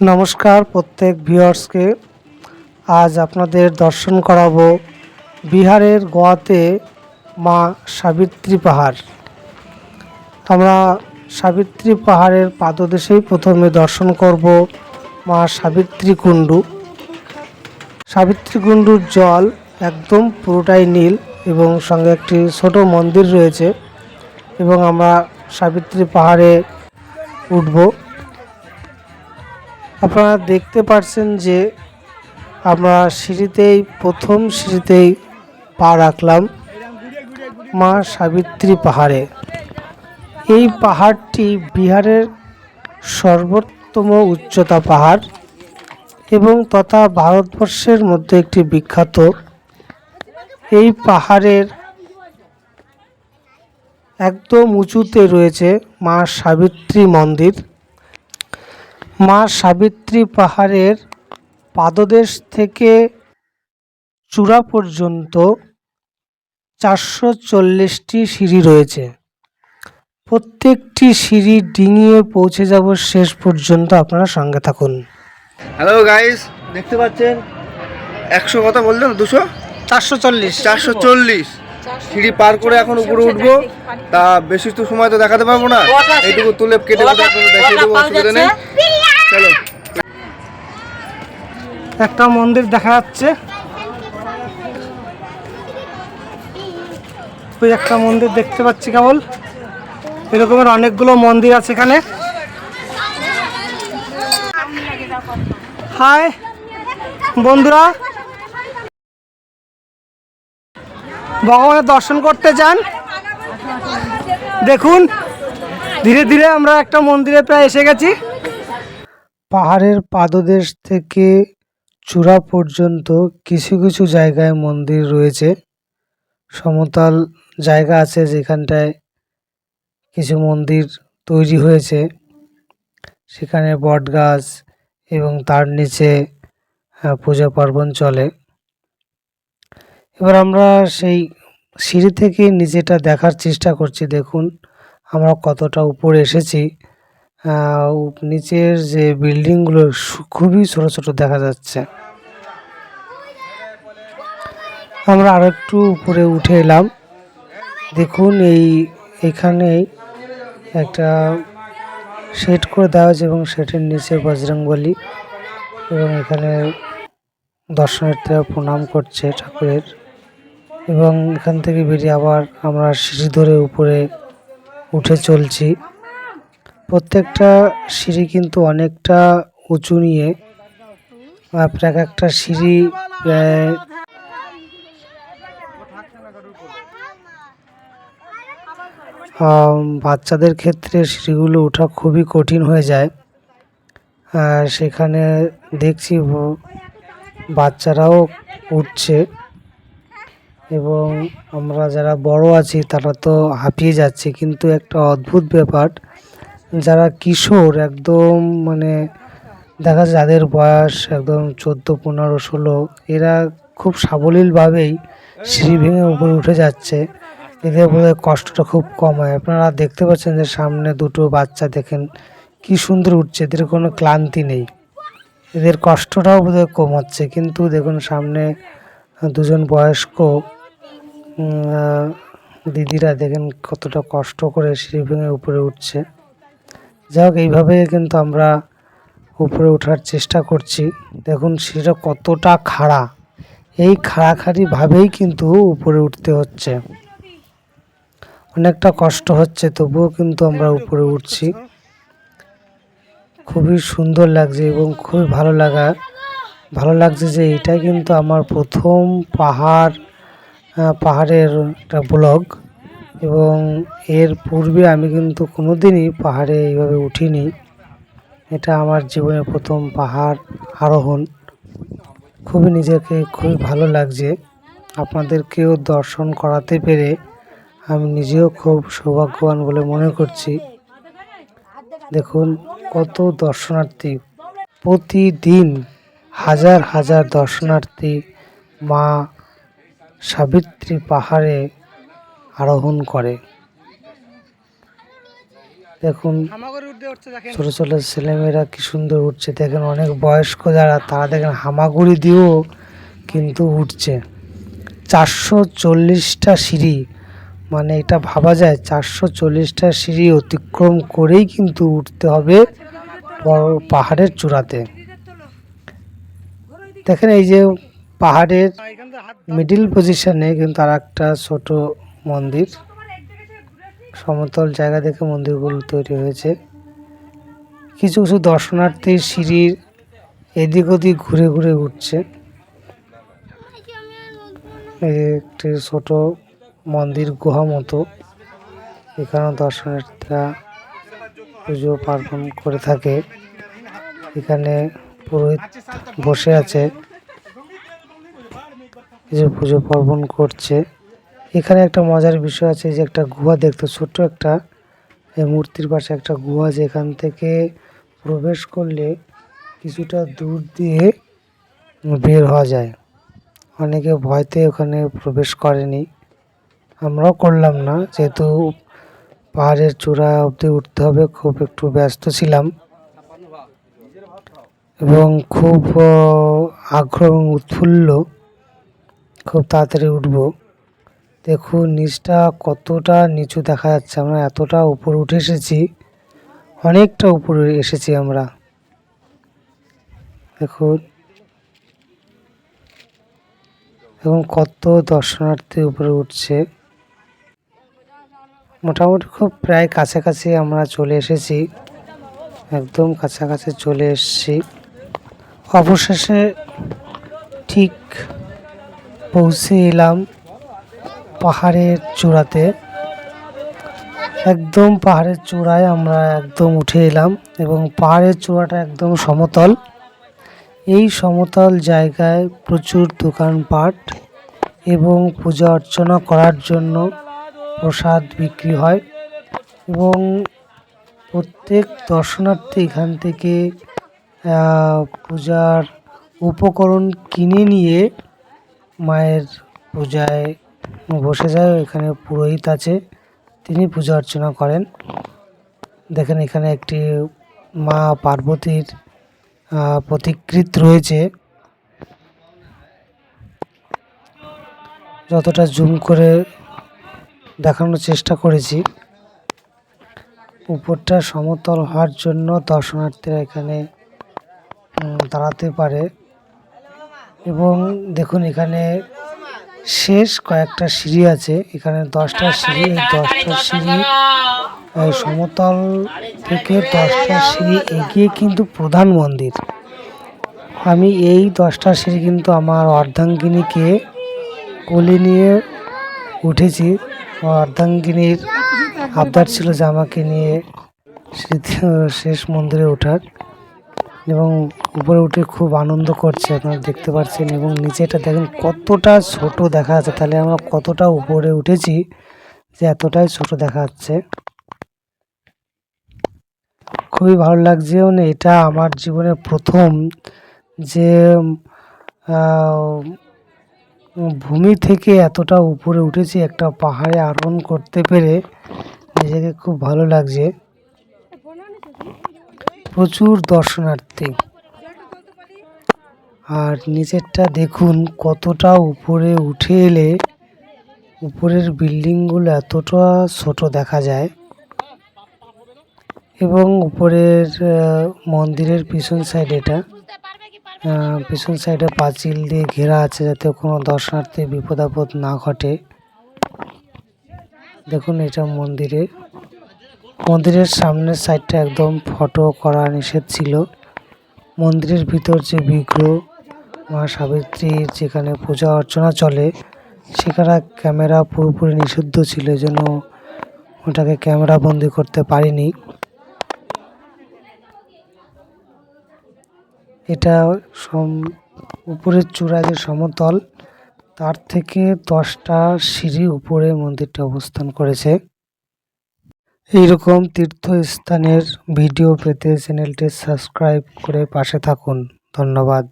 নমস্কার প্রত্যেক ভিউয়ার্সকে। আজ আপনাদের দর্শন করাবো বিহারের গোয়াতে মা সাবিত্রী পাহাড়। আমরা সাবিত্রী পাহাড়ের পাদদেশেই প্রথমে দর্শন করব মা সাবিত্রী কুণ্ডু। সাবিত্রী কুণ্ডুর জল একদম পুরোটাই নীল এবং সঙ্গে একটি ছোট মন্দির রয়েছে এবং আমরা সাবিত্রী পাহাড়ে উঠব। আপনারা দেখতে পাচ্ছেন যে আমরা সিঁড়িতেই, প্রথম সিঁড়িতেই পা রাখলাম মা সাবিত্রী পাহাড়ে। এই পাহাড়টি বিহারের সর্বোত্তম উচ্চতা পাহাড় এবং তথা ভারতবর্ষের মধ্যে একটি বিখ্যাত। এই পাহাড়ের একদম উঁচুতে রয়েছে মা সাবিত্রী মন্দির। মা সাবিত্রী পাহাড়ের পাদদেশ থেকে চূড়া পর্যন্ত চারশো চল্লিশটি সিঁড়ি রয়েছে। প্রত্যেকটি সিঁড়ি ডিঙিয়ে পৌঁছে যাব শেষ পর্যন্ত। আপনারা সঙ্গে থাকুন। হ্যালো গাইস দেখতে পাচ্ছেন? একশো কথা বললেন দুশো? চারশো চল্লিশ। চারশো চল্লিশ। সিঁড়ি পার করে এখন উপরে উঠবো। তা বেশি তো সময় তো দেখাতে পারব না। এইটুকু তুলে কেটে কেটে দেখিয়ে দেবো অসুবিধা নেই। চলো। একটা মন্দির দেখা যাচ্ছে। একটা মন্দির দেখতে পাচ্ছি কেবল। এরকমের অনেকগুলো মন্দির আছে এখানে। হাই, বন্ধুরা। ভগবানের দর্শন করতে যান। দেখুন, ধীরে ধীরে আমরা একটা মন্দিরে প্রায় এসে গেছি। পাহাড়ের পাদদেশ থেকে চূড়া পর্যন্ত কিছু কিছু জায়গায় মন্দির রয়েছে। সমতল জায়গা আছে যেখানটায় কিছু মন্দির তৈরি হয়েছে। সেখানে বট গাছ এবং তার নিচে পূজা পার্বণ চলে। এবার আমরা সেই সিঁড়ি থেকে নিচেটা দেখার চেষ্টা করছি। দেখুন, আমরা কতটা উপরে এসেছি। নিচের যে বিল্ডিংগুলো সু- খুবই ছোট ছোট দেখা যাচ্ছে। আমরা আরও একটু উপরে উঠে এলাম। দেখুন এই এখানেই একটা সেট করে দেওয়া হয়েছে এবং সেটের নিচে বজরংবলী এবং এখানে দর্শনার্থীরা প্রণাম করছে ঠাকুরের এবং এখান থেকে বেরিয়ে আবার আমরা সিঁড়ি ধরে উপরে উঠে চলছি। প্রত্যেকটা সিঁড়ি কিন্তু অনেকটা উঁচু নিয়ে আপনার এক একটা সিঁড়ি বাচ্চাদের ক্ষেত্রে সিঁড়িগুলো ওঠা খুবই কঠিন হয়ে যায়। সেখানে দেখছি বাচ্চারাও উঠছে এবং আমরা যারা বড় আছি তারা তো হাঁপিয়ে যাচ্ছে, কিন্তু একটা অদ্ভুত ব্যাপার যারা কিশোর একদম মানে দেখা যায় যাদের বয়স একদম চোদ্দ, পনেরো, ষোলো, এরা খুব সাবলীলভাবেই সিঁড়ি ভেঙে উপরে উঠে যাচ্ছে। এদের বোধহয় কষ্টটা খুব কম হয়। আপনারা দেখতে পাচ্ছেন যে সামনে দুটো বাচ্চা দেখেন, কি সুন্দর উঠছে, এদের কোনো ক্লান্তি নেই। এদের কষ্টটাও বোধহয় কম হচ্ছে, কিন্তু দেখুন সামনে দুজন বয়স্ক দিদিরা দেখেন কতটা কষ্ট করে সিঁড়ি ভেঙে উপরে উঠছে। যাই হোক, এইভাবে কিন্তু আমরা উপরে ওঠার চেষ্টা করছি। দেখুন, সেটা কতটা খাড়া। এই খাড়াখাড়ি ভাবেই কিন্তু উপরে উঠতে হচ্ছে। অনেকটা কষ্ট হচ্ছে, তবুও কিন্তু আমরা উপরে উঠছি। খুবই সুন্দর লাগছে এবং খুবই ভালো লাগা, ভালো লাগছে যে এটাই কিন্তু আমার প্রথম পাহাড় পাহাড়ের একটা ব্লগ। এবং এর পূর্বে আমি কিন্তু কোনো দিনই পাহাড়ে এইভাবে উঠিনি। এটা আমার জীবনের প্রথম পাহাড় আরোহণ। খুবই নিজেকে খুবই ভালো লাগছে। আপনাদেরকেও দর্শন করাতে পেরে আমি নিজেও খুব সৌভাগ্যবান বলে মনে করছি। দেখুন, কত দর্শনার্থী। প্রতিদিন হাজার হাজার দর্শনার্থী মা সাবিত্রী পাহাড়ে আরোহণ করে। দেখুন ছোট ছোট ছেলেমেয়েরা কি সুন্দর উঠছে। দেখেন অনেক বয়স্ক যারা তারা দেখেন হামাগুড়ি দিয়েও কিন্তু উঠছে। চারশো চল্লিশটা সিঁড়ি মানে এটা ভাবা যায় চারশো চল্লিশটা সিঁড়ি অতিক্রম করেই কিন্তু উঠতে হবে পর- পাহাড়ের চূড়াতে। দেখেন এই যে পাহাড়ের মিডিল পজিশনে কিন্তু আর একটা ছোট মন্দির। সমতল জায়গা দেখে মন্দিরগুলো তৈরি হয়েছে। কিছু কিছু দর্শনার্থী সিঁড়ির এদিক ওদিক ঘুরে ঘুরে উঠছে। একটি ছোট মন্দির গুহা মতো। এখানেও দর্শনার্থীরা পুজো পার্বণ করে থাকে। এখানে পুরোহিত বসে আছে। যে পুজো পার্বণ করছে। এখানে একটা মজার বিষয় আছে যে একটা গুহা দেখতে, ছোট্ট একটা, এই মূর্তির পাশে একটা গুহা যেখান থেকে প্রবেশ করলে কিছুটা দূর দিয়ে বের হওয়া যায়। অনেকে ভয়তে ওখানে প্রবেশ করেনি। আমরাও করলাম না, যেহেতু পাহাড়ের চূড়া অবধি উঠতে হবে, খুব একটু ব্যস্ত ছিলাম। এবং খুব আগ্রহ এবং উৎফুল্ল, খুব তাড়াতাড়ি উঠবো। দেখুন, নিচটা কতটা নিচু দেখা যাচ্ছে। আমরা এতটা উপরে উঠে এসেছি, অনেকটা উপরে এসেছি আমরা। দেখুন। এবং কত দর্শনার্থী উপরে উঠছে। মোটামুটি খুব প্রায় কাছাকাছি আমরা চলে এসেছি। একদম কাছাকাছি চলে এসেছি। অবশেষে ঠিক পৌঁছে এলাম। পাহাড়ের চূড়াতে। একদম পাহাড়ের চূড়ায় আমরা একদম উঠে এলাম এবং পাহাড়ের চূড়াটা একদম সমতল। এই সমতল জায়গায় প্রচুর দোকানপাট এবং পূজা অর্চনা করার জন্য প্রসাদ বিক্রি হয় এবং প্রত্যেক দর্শনার্থী এখান থেকে পূজার উপকরণ কিনে নিয়ে মায়ের পূজায় বসে যায়, এখানে পুরোহিত আছে, তিনি পূজা অর্চনা করেন। দেখেন এখানে একটি মা পার্বতীর প্রতিকৃত রয়েছে। যতটা জুম করে দেখানোর চেষ্টা করেছি। উপরটা সমতল হওয়ার জন্য দর্শনার্থীরা এখানে দাঁড়াতে পারে। এবং দেখুন এখানে শেষ কয়েকটা সিঁড়ি আছে। এখানে দশটা সিঁড়ি, এই দশটা সিঁড়ি সমতল থেকে দশটা সিঁড়ি এগিয়ে কিন্তু প্রধান মন্দির। আমি এই দশটা সিঁড়ি কিন্তু আমার অর্ধাঙ্গিনীকে কোলে নিয়ে উঠেছি। অর্ধাঙ্গিনীর আবদার ছিল যে আমাকে নিয়ে শেষ মন্দিরে ওঠার। এবং উপরে উঠে খুব আনন্দ করছে, আপনারা দেখতে পাচ্ছেন এবং নিচেটা দেখেন কতটা ছোট দেখা যাচ্ছে। তাহলে আমরা কতটা উপরে উঠেছি যে এতটাই ছোট দেখা যাচ্ছে। খুবই ভালো লাগছে এবং এটা আমার জীবনে প্রথম যে ভূমি থেকে এতটা উপরে উঠেছি একটা পাহাড়ে আরোহণ করতে পেরে, নিজেকে খুব ভালো লাগছে। প্রচুর দর্শনার্থী। আর নিচেরটা দেখুন কতটা উপরে উঠে এলে উপরের বিল্ডিংগুলো এতটা ছোট দেখা যায় এবং উপরের মন্দিরের পিছন সাইড এটা পিছন সাইডে পাঁচিল দিয়ে ঘেরা আছে যাতে কোনো দর্শনার্থী বিপদ আপদ না ঘটে। দেখুন এটা মন্দিরে। মন্দিরের সামনের সাইডটা একদম ফটো করা নিষেধ ছিল। মন্দিরের ভিতর যে বিগ্রহ, মা সাবিত্রীর যেখানে পূজা অর্চনা চলে, সেখানে ক্যামেরা পুরোপুরি নিষিদ্ধ ছিল যেন ওটাকে ক্যামেরা বন্দি করতে পারিনি। এটা সম, উপরের চূড়া যে সমতল, তার থেকে দশটা সিঁড়ি উপরে মন্দিরটা অবস্থান করেছে। এইরকম তীর্থস্থানের ভিডিও পেতে চ্যানেলটি সাবস্ক্রাইব করে পাশে থাকুন। ধন্যবাদ।